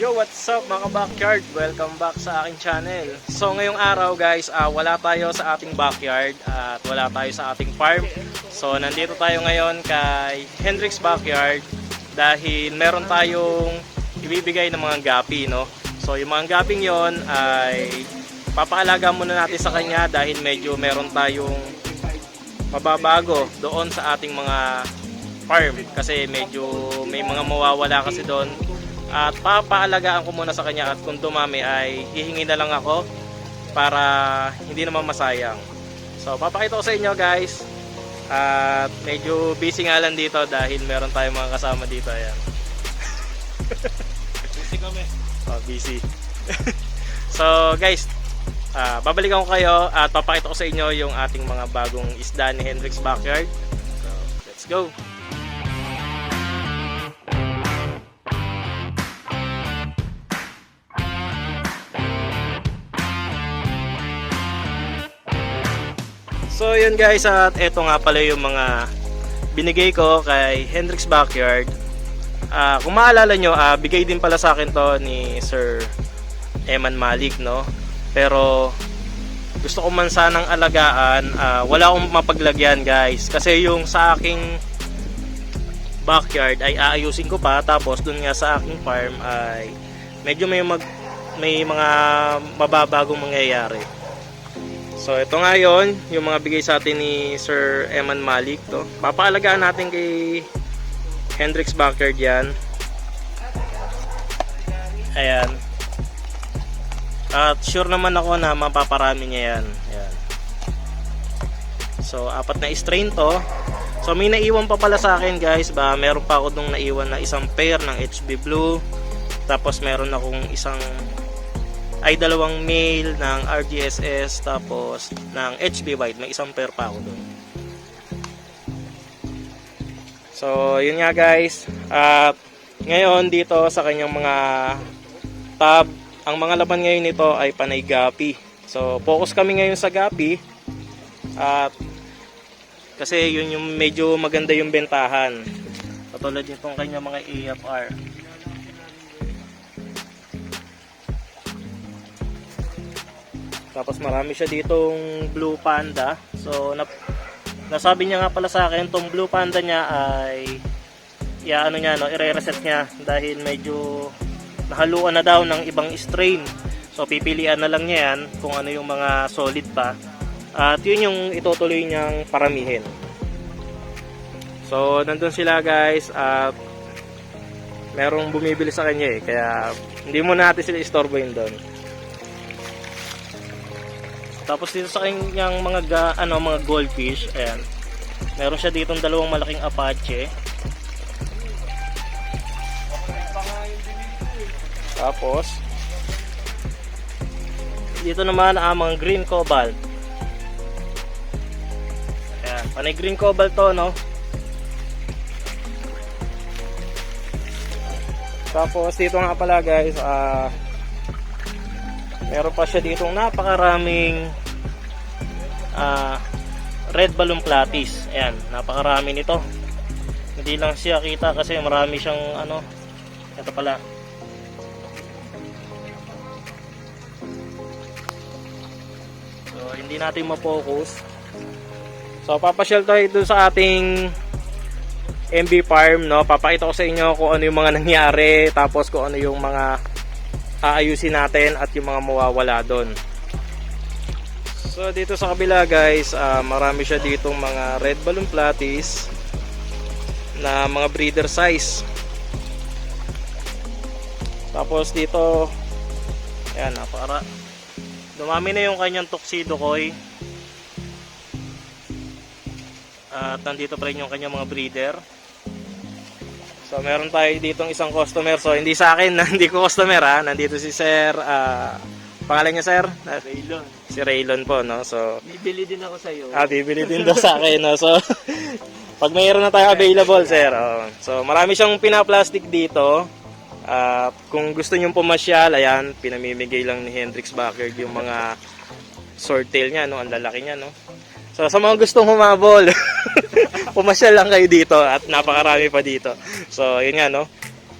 Yo, what's up mga backyard? Welcome back sa aking channel. So ngayong araw guys, ah, wala tayo sa ating backyard at wala tayo sa ating farm. So nandito tayo ngayon kay Hendrix Backyard dahil meron tayong ibibigay ng mga gapi, no? So yung mga gaping yon ay papaalaga muna natin sa kanya dahil medyo meron tayong mababago doon sa ating mga farm kasi medyo may mga mawawala kasi doon at papaalagaan ko muna sa kanya at kung dumami ay hihingi na lang ako para hindi naman masayang. So papakita ko sa inyo guys. At medyo busy nga lang dito dahil meron tayong mga kasama dito ayan. Busy kami. oh, busy. So guys ah, babalikan ko kayo at papakita ko sa inyo yung ating mga bagong isda ni Hendrix Backyard. So let's go So yun guys at eto nga pala yung mga binigay ko kay Hendrix Backyard. Ah, kung maalala nyo, ah, bigay din pala sa akin to ni Sir Eman Malik, no? Pero gusto ko man sanang alagaan, ah, wala akong mapaglagyan guys. Kasi yung sa aking backyard ay aayusin ko pa tapos dun nga sa aking farm ay medyo may mag may mga mababagong mangyayari. So ito nga yun, yung mga bigay sa atin ni Sir Eman Malik to. Papaalagaan natin kay Hendrix Backyard yan. Ayan. At sure naman ako na mapaparami niya yan. Ayan. So apat na strain to. So may naiwan pa pala sa akin guys. Ba, meron pa ako nung naiwan na isang pair ng HB Blue. Tapos meron akong isang ay dalawang male ng RGSS tapos ng HB White. May isang pair pa ako doon so yun nga guys. At ngayon dito sa kanyang mga tab ang mga laban ngayon nito ay panay gapi. So focus kami ngayon sa gapi. At kasi yun yung medyo maganda yung bentahan. Katulad nitong kanyang mga AFR Tapos marami siya ditong blue panda. So nap nasabi niya nga pala sa akin tong blue panda niya ay ya ano niya no, ire-reset niya dahil medyo nahaluan na daw ng ibang strain. So pipilian na lang niya yan kung ano yung mga solid pa. At yun yung itutuloy niyang paramihin. So nandun sila guys at merong bumibili sa kanya eh kaya hindi mo natin sila istorbohin doon. Tapos dito sa kanyang mga ga, ano mga goldfish, ayan. Meron siya ditong dalawang malaking apache. Tapos dito naman ang mga green cobalt. Ayan, panay green cobalt to, no? Tapos dito nga pala guys, ah meron pa siya ditong napakaraming ah, red balloon platis. Ayan, napakarami nito. Hindi lang siya kita kasi marami siyang ano, ito pala. So, hindi natin ma-focus. So, papasyal tayo dun sa ating MB farm, no? Papakita ko sa inyo kung ano yung mga nangyari, tapos kung ano yung mga aayusin natin at yung mga mawawala doon. So dito sa kabila guys, ah, marami siya ditong mga red balloon platis na mga breeder size. Tapos dito, ayan, para dumami na yung kanyang tuxedo koi. At nandito pa rin yung kanyang mga breeder. So meron tayo ditong isang customer. So hindi sa akin, hindi ko customer ha. Nandito si Sir, ah, pangalan niya Sir? Raylon. Si Raylon po, no? So, Bibili din ako sa'yo. ah, bibili din daw sa akin, no? So, pag mayroon na tayo available, Sir. Oh. So, marami siyang pinaplastic dito. Ah, kung gusto niyong pumasyal, ayan, pinamimigay lang ni Hendrix Backyard yung mga swordtail niya, no? Ang lalaki niya, no? So, sa mga gustong humabol, pumasyal lang kayo dito at napakarami pa dito. So, yun nga, no?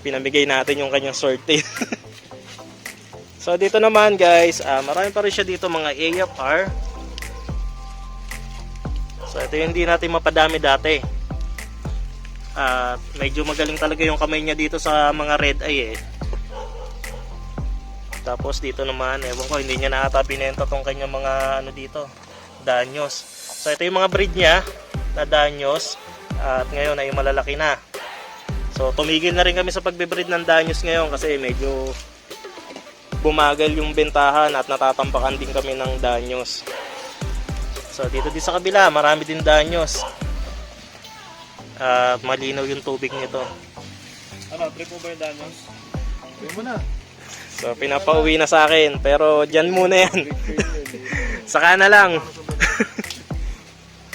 Pinamigay natin yung kanyang swordtail. So dito naman guys, ah, marami pa rin siya dito mga AFR. So ito yung hindi natin mapadami dati. At medyo magaling talaga yung kamay niya dito sa mga red eye eh. Tapos dito naman, ewan ko, hindi niya nakata binenta tong kanyang mga ano dito, danyos. So ito yung mga breed niya na danyos at ngayon ay malalaki na. So tumigil na rin kami sa pagbe-breed ng danyos ngayon kasi medyo bumagal yung bentahan at natatampakan din kami ng danyos. So dito din sa kabila, marami din danyos. At malinaw yung tubig nito. Ano, trip mo ba yung Danyos? Trip mo na. So pinapauwi na sa akin pero dyan muna yan. Saka na lang.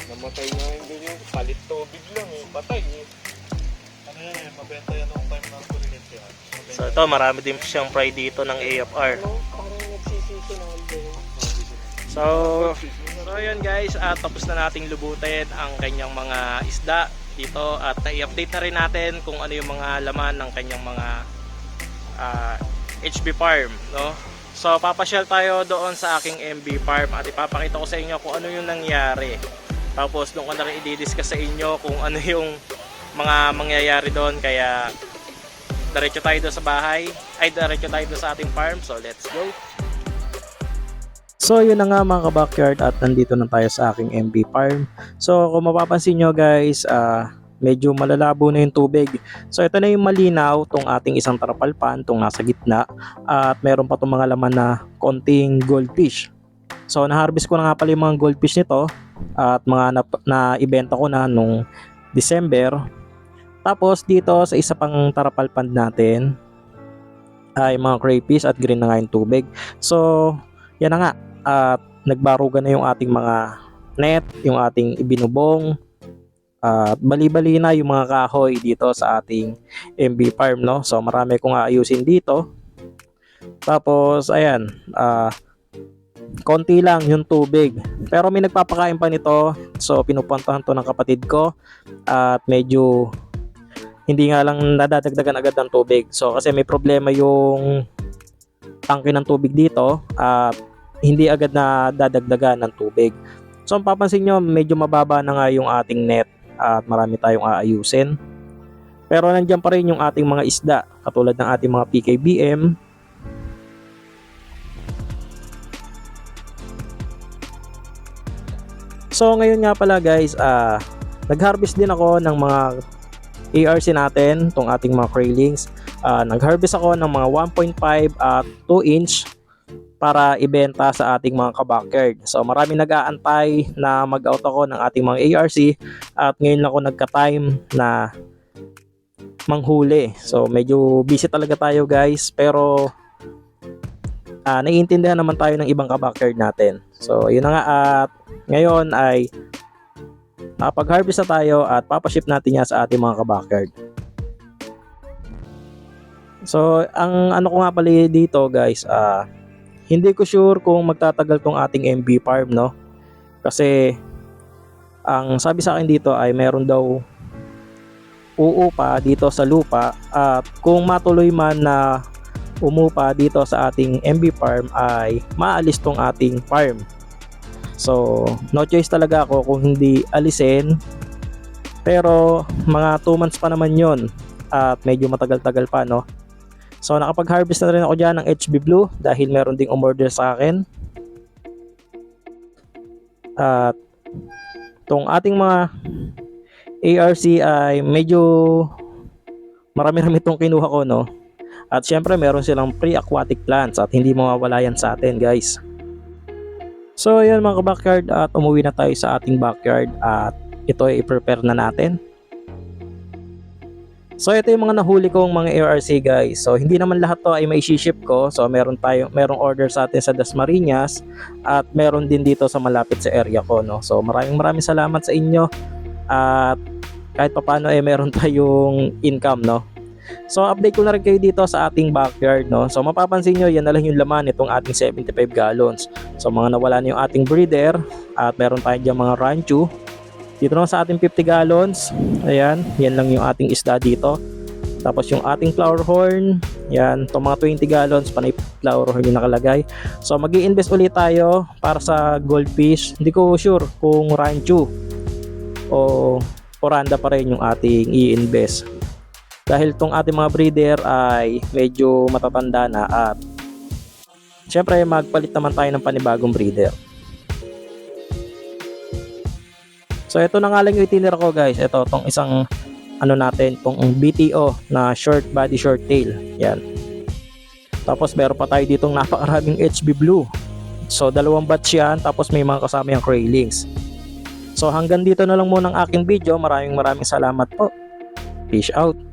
Namatay din yung palit tubig lang eh. Patay eh. Ano yan eh, mabenta yan nung time ng kulilit yan. So ito, marami din siyang fry dito ng AFR. So, so yun guys, at tapos na nating lubutin ang kanyang mga isda dito at i-update na rin natin kung ano yung mga laman ng kanyang mga ah, HB farm, no? So, papasyal tayo doon sa aking MB farm at ipapakita ko sa inyo kung ano yung nangyari. Tapos, doon ko na rin i-discuss sa inyo kung ano yung mga mangyayari doon. Kaya, diretso tayo doon sa bahay. Ay, diretso tayo doon sa ating farm. So, let's go. So yun na nga mga ka-backyard at nandito na tayo sa aking MB farm. So kung mapapansin nyo guys, ah, medyo malalabo na yung tubig. So ito na yung malinaw tong ating isang tarapalpan, tong nasa gitna. At meron pa tong mga laman na konting goldfish. So na-harvest ko na nga pala yung mga goldfish nito at mga na, na-ibenta ko na nung December. Tapos dito sa isa pang tarapalpan natin ay mga crayfish at green na nga yung tubig. So yan na nga at nagbarugan na yung ating mga net, yung ating ibinubong at bali-bali na yung mga kahoy dito sa ating MB farm no. So marami kong aayusin dito. Tapos ayan, ah konti lang yung tubig. Pero may nagpapakain pa nito. So pinupuntahan to ng kapatid ko at medyo hindi nga lang nadadagdagan agad ng tubig. So kasi may problema yung tangke ng tubig dito at hindi agad na dadagdagan ng tubig. So ang papansin nyo, medyo mababa na nga yung ating net at marami tayong aayusin. Pero nandiyan pa rin yung ating mga isda katulad ng ating mga PKBM. So ngayon nga pala guys, ah nag-harvest din ako ng mga ARC natin, tong ating mga craylings. Ah, nag-harvest ako ng mga 1.5 at 2 inch para ibenta sa ating mga kabackyard. So marami nag-aantay na mag-out ako ng ating mga ARC at ngayon ako nagka-time na manghuli. So medyo busy talaga tayo guys pero ah naiintindihan naman tayo ng ibang kabackyard natin. So yun na nga at ngayon ay nakapag-harvest na tayo at papaship natin yan sa ating mga kabackyard. So ang ano ko nga pala dito guys ah hindi ko sure kung magtatagal tong ating MB farm no kasi ang sabi sa akin dito ay meron daw uupa dito sa lupa at kung matuloy man na umupa dito sa ating MB farm ay maalis tong ating farm so no choice talaga ako kung hindi alisin pero mga 2 months pa naman yon at medyo matagal-tagal pa no So nakapag-harvest na rin ako dyan ng HB Blue dahil meron ding umorder sa akin. At tong ating mga ARC ay medyo marami-rami itong kinuha ko no. At syempre meron silang pre-aquatic plants at hindi mawawala yan sa atin guys. So yan mga backyard at umuwi na tayo sa ating backyard at ito ay i-prepare na natin. So ito yung mga nahuli kong mga ARC guys. So hindi naman lahat to ay may ship ko. So meron tayo merong order sa atin sa Dasmariñas at meron din dito sa malapit sa area ko no. So maraming maraming salamat sa inyo at kahit papaano eh meron tayong income no. So update ko na rin kayo dito sa ating backyard no. So mapapansin nyo yan na lang yung laman nitong ating 75 gallons. So mga nawala na yung ating breeder at meron tayong dyan mga rancho dito naman sa ating 50 gallons, ayan, yan lang yung ating isda dito. Tapos yung ating flower horn, yan, itong mga 20 gallons, panay flower horn yung nakalagay. So mag invest ulit tayo para sa goldfish. Hindi ko sure kung rancho o poranda pa rin yung ating i-invest. Dahil tong ating mga breeder ay medyo matatanda na at syempre magpalit naman tayo ng panibagong breeder. So ito na nga lang yung itinira ko guys. Ito tong isang ano natin, tong BTO na short body short tail. Yan. Tapos meron pa tayo ditong napakaraming HB Blue. So dalawang batch yan tapos may mga kasama yung Craylings. So hanggang dito na lang muna ang aking video. Maraming maraming salamat po. Peace out.